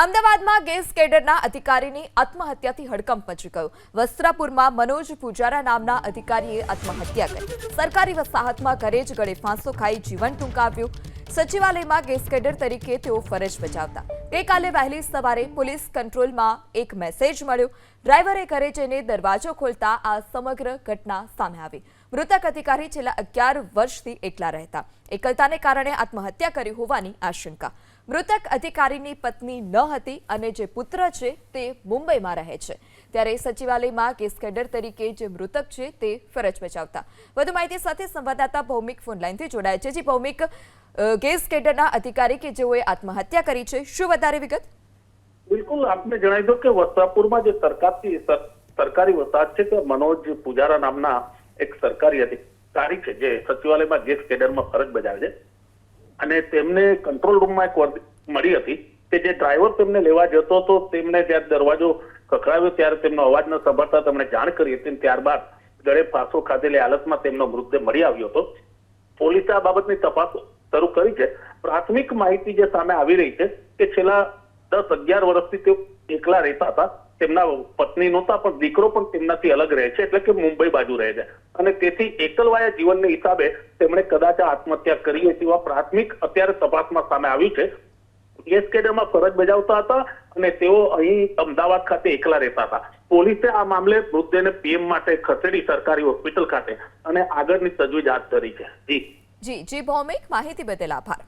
અમદાવાદમાં ગેસ કેડરના અધિકારીની આત્મહત્યાથી હડકંપ મચી ગયો. વસ્ત્રાપુરમાં મનોજ પૂજારા નામના અધિકારીએ આત્મહત્યા કરી. સરકારી વસાહતમાં ઘરે જ ગળે ફાંસો ખાઈ જીવન ટૂંકાવ્યું. સચિવાલયમાં ગેસ કેડર તરીકે તેઓ ફરજ બજાવતા. ગઈકાલે વહેલી સવારે પોલીસ કંટ્રોલમાં એક મેસેજ મળ્યો. ડ્રાઈવરે ઘરે જઈને દરવાજો ખોલતા આ સમગ્ર ઘટના સામે આવી. મૃતક અધિકારી છેલ્લા અગિયાર વર્ષથી એકલા રહેતા. એકલતાને કારણે આત્મહત્યા કરી હોવાની આશંકા. મૃતક અધિકારીની પત્ની ન હતી અને જે પુત્ર છે તે મુંબઈમાં રહે છે. ત્યારે સચિવાલયમાં કેસ કેડર તરીકે જે મૃતક છે તે ફરજ બજાવતા. વધુ માહિતી સાથે સંવાદદાતા ભૌમિક ફોનલાઈનથી જોડાયા છે. જે ભૌમિક ગેસ કેડરના અધિકારી કે જેઓએ આત્મહત્યા કરી છે, શું વધારે વિગત? બિલકુલ, આપને જણાવી દો કે વસ્ત્રાપુરમાં જે સરકારથી સરકારી વસાહત છે તે મનોજ પૂજારા નામના એક સરકારી અધિકારી છે, જે સચિવાલયમાં ગેસ કેડરમાં ફરજ બજાવે છે. અને તેમને કંટ્રોલ રૂમમાં એક મળી હતી કે જે ડ્રાઈવર તેમને લેવા જતો હતો, તેમને ત્યાં દરવાજો કકડાવ્યો ત્યારે તેમનો અવાજ ન સંભળતા તેમણે જાણ કરી હતી ત્યારબાદ ગળે ફાંસો ખાધેલી હાલતમાં તેમનો મૃતદેહ મળી આવ્યો હતો. પોલીસે આ બાબતની તપાસ શરૂ કરી છે. પ્રાથમિક માહિતી જે સામે આવી રહી છે કે છેલ્લા દસ અગિયાર વર્ષથી તેઓ એકલા રહેતા હતા. તેમના પત્ની નહોતા, પણ દીકરો પણ તેમનાથી અલગ રહે છે, એટલે કે મુંબઈ બાજુ રહે છે. અને તેથી એકલવાયા જીવનને હિસાબે તેમણે કદાચ આત્મહત્યા કરી હતી એવા પ્રાથમિક અત્યારે તપાસમાં સામે આવ્યું છે. ગેસ કેડરમાં ફરજ બજાવતા હતા અને તેઓ અહીં અમદાવાદ ખાતે એકલા રહેતા હતા. પોલીસે આ મામલે મૃતદેહને પીએમ માટે ખસેડી સરકારી હોસ્પિટલ ખાતે અને આગળની તજવીજ હાથ ધરી છે. જી જી, ભૌમિક માહિતી બદલ આભાર.